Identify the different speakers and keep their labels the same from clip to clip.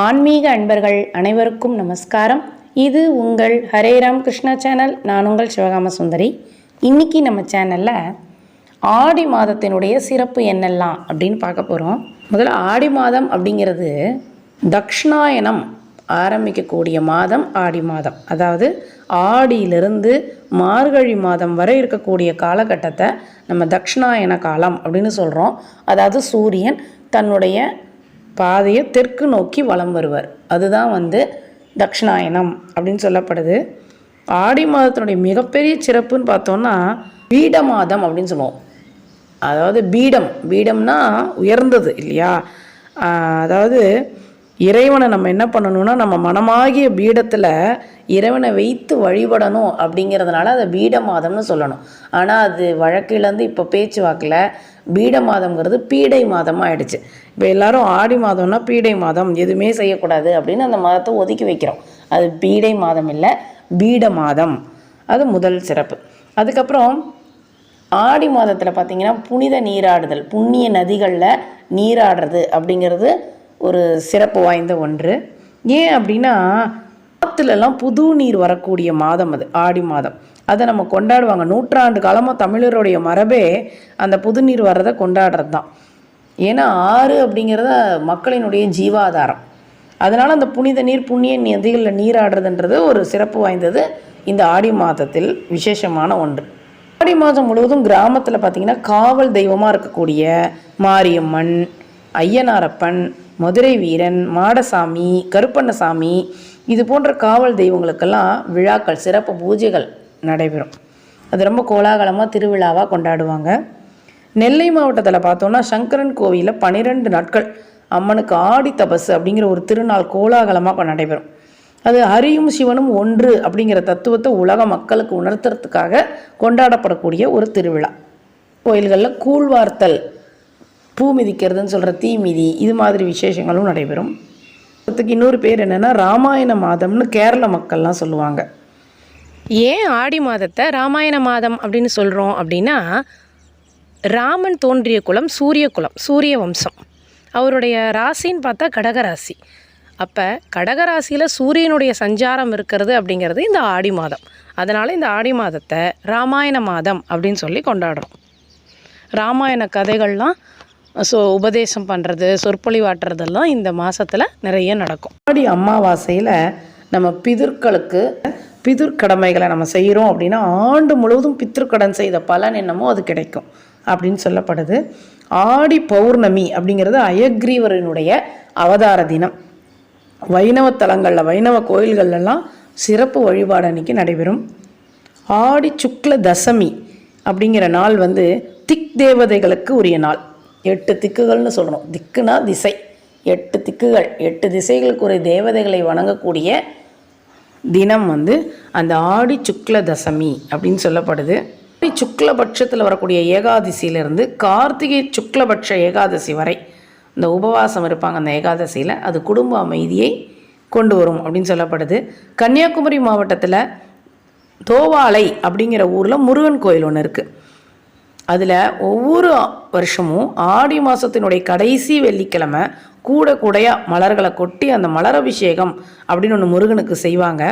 Speaker 1: ஆன்மீக அன்பர்கள் அனைவருக்கும் நமஸ்காரம். இது உங்கள் ஹரே ராம் கிருஷ்ணா சேனல். நான் உங்கள் சிவகாம சுந்தரி. இன்னைக்கு நம்ம சேனலில் ஆடி மாதத்தினுடைய சிறப்பு என்னெல்லாம் அப்படின்னு பார்க்க போகிறோம் முதல்ல ஆடி மாதம் அப்படிங்கிறது தக்ஷணாயனம் ஆரம்பிக்கக்கூடிய மாதம் ஆடி மாதம். அதாவது ஆடியிலிருந்து மார்கழி மாதம் வரை இருக்கக்கூடிய காலகட்டத்தை நம்ம தக்ஷணாயன காலம் அப்படின்னு சொல்கிறோம் அதாவது சூரியன் தன்னுடைய பாதையை தெற்கு நோக்கி வலம் வருவார். அதுதான் வந்து தக்ஷணாயனம் அப்படின்னு சொல்லப்படுது. ஆடி மாதத்தினுடைய மிகப்பெரிய சிறப்புன்னு பார்த்தோன்னா பீட மாதம் அப்படின்னு சொல்லுவோம். அதாவது பீடம். பீடம்னா உயர்ந்தது இல்லையா? அதாவது இறைவனை நம்ம என்ன பண்ணணும்னா நம்ம மனமாகிய பீடத்தில் இறைவனை வைத்து வழிபடணும் அப்படிங்கிறதுனால அதை பீட மாதம்னு சொல்லணும். ஆனால் அது வழக்கிலேருந்து இப்போ பேச்சு வாக்கில் பீட மாதம்ங்கிறது பீடை மாதமாக ஆயிடுச்சு. இப்போ எல்லாரும் ஆடி மாதம்னா பீடை மாதம் எதுவுமே செய்யக்கூடாது அப்படின்னு அந்த மாதத்தை ஒதுக்கி வைக்கிறோம். அது பீடை மாதம் இல்லை பீட மாதம். அது முதல் சிறப்பு. அதுக்கப்புறம் ஆடி மாதத்தில் பார்த்திங்கன்னா புனித நீராடுதல் புண்ணிய நதிகளில் நீராடுறது அப்படிங்கிறது ஒரு சிறப்பு வாய்ந்த ஒன்று. ஏன் அப்படின்னா ஆற்றுலலாம் புது நீர் வரக்கூடிய மாதம் அது ஆடி மாதம். அதை நம்ம கொண்டாடுவாங்க. நூற்றாண்டு காலமாக தமிழருடைய மரபே அந்த புதுநீர் வர்றதை கொண்டாடுறது தான் ஏன்னா ஆறு அப்படிங்கிறத மக்களினுடைய ஜீவாதாரம். அதனால் அந்த புனித நீர் புண்ணிய நதிகளில் நீராடுறதுன்றது ஒரு சிறப்பு வாய்ந்தது இந்த ஆடி மாதத்தில் விசேஷமான ஒன்று. ஆடி மாதம் முழுவதும் கிராமத்தில் பார்த்திங்கன்னா காவல் தெய்வமாக இருக்கக்கூடிய மாரியம்மன் ஐயனாரப்பன் மதுரை வீரன் மாடசாமி கருப்பண்ணசாமி இது போன்ற காவல் தெய்வங்களுக்கெல்லாம் விழாக்கள் சிறப்பு பூஜைகள் நடைபெறும். அது ரொம்ப கோலாகலமாக திருவிழாவாக கொண்டாடுவாங்க. நெல்லை மாவட்டத்தில் பார்த்தோன்னா சங்கரன் கோவிலில் பன்னிரெண்டு நாட்கள் அம்மனுக்கு ஆடி தபஸ் அப்படிங்கிற ஒரு திருநாள் கோலாகலமாக நடைபெறும். அது ஹரியும் சிவனும் ஒன்று அப்படிங்கிற தத்துவத்தை உலக மக்களுக்கு உணர்த்துறதுக்காக கொண்டாடப்படக்கூடிய ஒரு திருவிழா. கோயில்களில் கூழ்வார்த்தல் பூ மிதிக்கிறதுன்னு சொல்கிற தீ மிதி இது மாதிரி விசேஷங்களும் நடைபெறும். இன்னொரு பேர் என்னென்னா ராமாயண மாதம்னு கேரள மக்கள்லாம் சொல்லுவாங்க.
Speaker 2: ஏன் ஆடி மாதத்தை ராமாயண மாதம் அப்படின்னு சொல்கிறோம் அப்படின்னா ராமன் தோன்றிய குலம் சூரிய குலம் சூரிய வம்சம். அவருடைய ராசின்னு பார்த்தா கடகராசி அப்போ கடகராசியில் சூரியனுடைய சஞ்சாரம் இருக்கிறது அப்படிங்கிறது இந்த ஆடி மாதம். அதனால் இந்த ஆடி மாதத்தை ராமாயண மாதம் அப்படின்னு சொல்லி கொண்டாடுறோம். ராமாயண கதைகள்லாம் ஸோ உபதேசம் பண்ணுறது சொற்பொழிவாட்டுறதெல்லாம் இந்த மாதத்தில் நிறைய நடக்கும்.
Speaker 1: ஆடி அமாவாசையில் நம்ம பிதற்களுக்கு பிதுர் கடமைகளை நம்ம செய்கிறோம் அப்படின்னா ஆண்டு முழுவதும் பித்திருக்கடன் செய்த பலன் என்னமோ அது கிடைக்கும் அப்படின்னு சொல்லப்படுது. ஆடி பௌர்ணமி அப்படிங்கிறது அயக்ரீவரனுடைய அவதார தினம். வைணவ தலங்களில் வைணவ கோயில்கள்லாம் சிறப்பு வழிபாடு அன்னைக்கு நடைபெறும். ஆடி சுக்ல தசமி அப்படிங்கிற நாள் வந்து திக் தேவதைகளுக்கு உரிய நாள். எட்டு திக்குகள்னு சொல்கிறோம் திக்குனா திசை. எட்டு திக்குகள். எட்டு திசைகளுக்கு உரிய தேவதைகளை வணங்கக்கூடிய தினம் வந்து அந்த ஆடி சுக்ல தசமி அப்படின்னு சொல்லப்படுது. ஆடி சுக்லபட்சத்தில் வரக்கூடிய ஏகாதசியிலிருந்து கார்த்திகை சுக்லபட்ச ஏகாதசி வரை இந்த உபவாசம் இருப்பாங்க அந்த ஏகாதசியில். அது குடும்ப அமைதியை கொண்டு வரும் அப்படின்னு சொல்லப்படுது. கன்னியாகுமரி மாவட்டத்தில் தோவாலை அப்படிங்கிற ஊரில் முருகன் கோயில் ஒன்று இருக்குது அதில் ஒவ்வொரு வருஷமும் ஆடி மாதத்தினுடைய கடைசி வெள்ளிக்கிழமை கூட கூடையாக மலர்களை கொட்டி அந்த மலர் அபிஷேகம் அப்படின்னு ஒன்று முருகனுக்கு செய்வாங்க.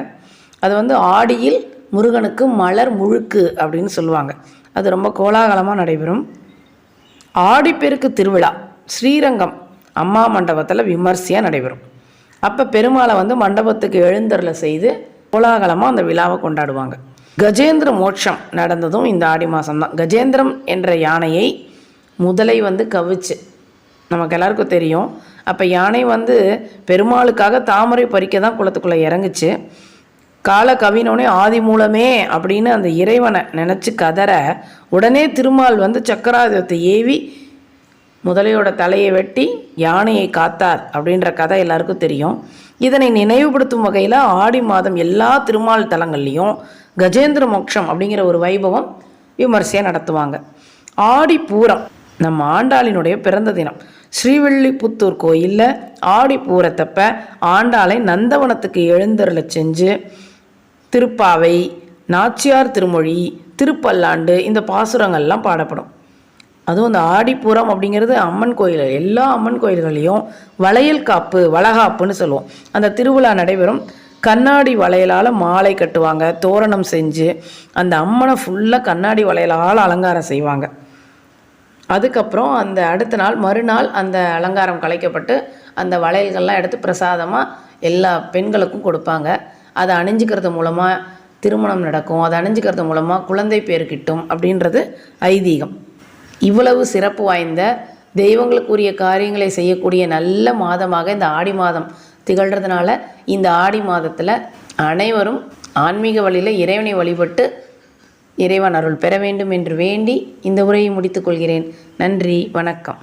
Speaker 1: அது வந்து ஆடியில் முருகனுக்கு மலர் முழுக்கு அப்படின்னு சொல்லுவாங்க. அது ரொம்ப கோலாகலமாக நடைபெறும். ஆடிப்பெருக்கு திருவிழா ஸ்ரீரங்கம் அம்மா மண்டபத்தில் விமர்சையாக நடைபெறும். அப்போ பெருமாளை வந்து மண்டபத்துக்கு எழுந்தரில் செய்து கோலாகலமாக அந்த விழாவை கொண்டாடுவாங்க. கஜேந்திர மோட்சம் நடந்ததும் இந்த ஆடி மாதம்தான் கஜேந்திரம் என்ற யானையை முதலை வந்து கவிச்சு நமக்கு எல்லாருக்கும் தெரியும். அப்போ யானை வந்து பெருமாளுக்காக தாமரை பறிக்க தான் குளத்துக்குள்ளே இறங்குச்சு. கால கவினோனே ஆதி மூலமே அப்படின்னு அந்த இறைவனை நினச்சி கதற உடனே திருமால் வந்து சக்கராயுதத்தை ஏவி முதலையோட தலையை வெட்டி யானையை காத்தார் அப்படின்ற கதை எல்லாருக்கும் தெரியும். இதனை நினைவுபடுத்தும் வகையில் ஆடி மாதம் எல்லா திருமால் தலங்கள்லேயும் கஜேந்திர மோட்சம் அப்படிங்கிற ஒரு வைபவம் விமர்சையாக நடத்துவாங்க. ஆடி பூரம் நம்ம ஆண்டாளினுடைய பிறந்த தினம். ஸ்ரீவில்லிபுத்தூர் கோயிலில் ஆடி பூரத்தப்ப ஆண்டாளை நந்தவனத்துக்கு எழுந்தருளை செஞ்சு திருப்பாவை நாச்சியார் திருமொழி திருப்பல்லாண்டு இந்த பாசுரங்கள்லாம் பாடப்படும். அதுவும் இந்த ஆடிப்பூரம் அப்படிங்கிறது அம்மன் கோயில் எல்லா அம்மன் கோயில்களையும் வளையல் காப்பு வளகாப்புன்னு சொல்லுவோம். அந்த திருவிழா நடைபெறும். கண்ணாடி வளையலால் மாலை கட்டுவாங்க தோரணம் செஞ்சு அந்த அம்மனை ஃபுல்லாக கண்ணாடி வளையலால் அலங்காரம் செய்வாங்க. அதுக்கப்புறம் அந்த அடுத்த நாள் மறுநாள் அந்த அலங்காரம் கலைக்கப்பட்டு அந்த வளையல்கள்லாம் எடுத்து பிரசாதமாக எல்லா பெண்களுக்கும் கொடுப்பாங்க. அதை அணிஞ்சிக்கிறது மூலமாக திருமணம் நடக்கும் அதை அணிஞ்சிக்கிறது மூலமாக குழந்தை பேர் கிட்டும் அப்படின்றது ஐதீகம். இவ்வளவு சிறப்பு வாய்ந்த தெய்வங்களுக்குரிய காரியங்களை செய்யக்கூடிய நல்ல மாதமாக இந்த ஆடி மாதம் திகழ்கிறதுனால இந்த ஆடி மாதத்தில் அனைவரும் ஆன்மீக வழியில் இறைவனை வழிபட்டு இறைவன் அருள் பெற வேண்டும் என்று வேண்டி இந்த உரையை முடித்துக்கொள்கிறேன் நன்றி வணக்கம்.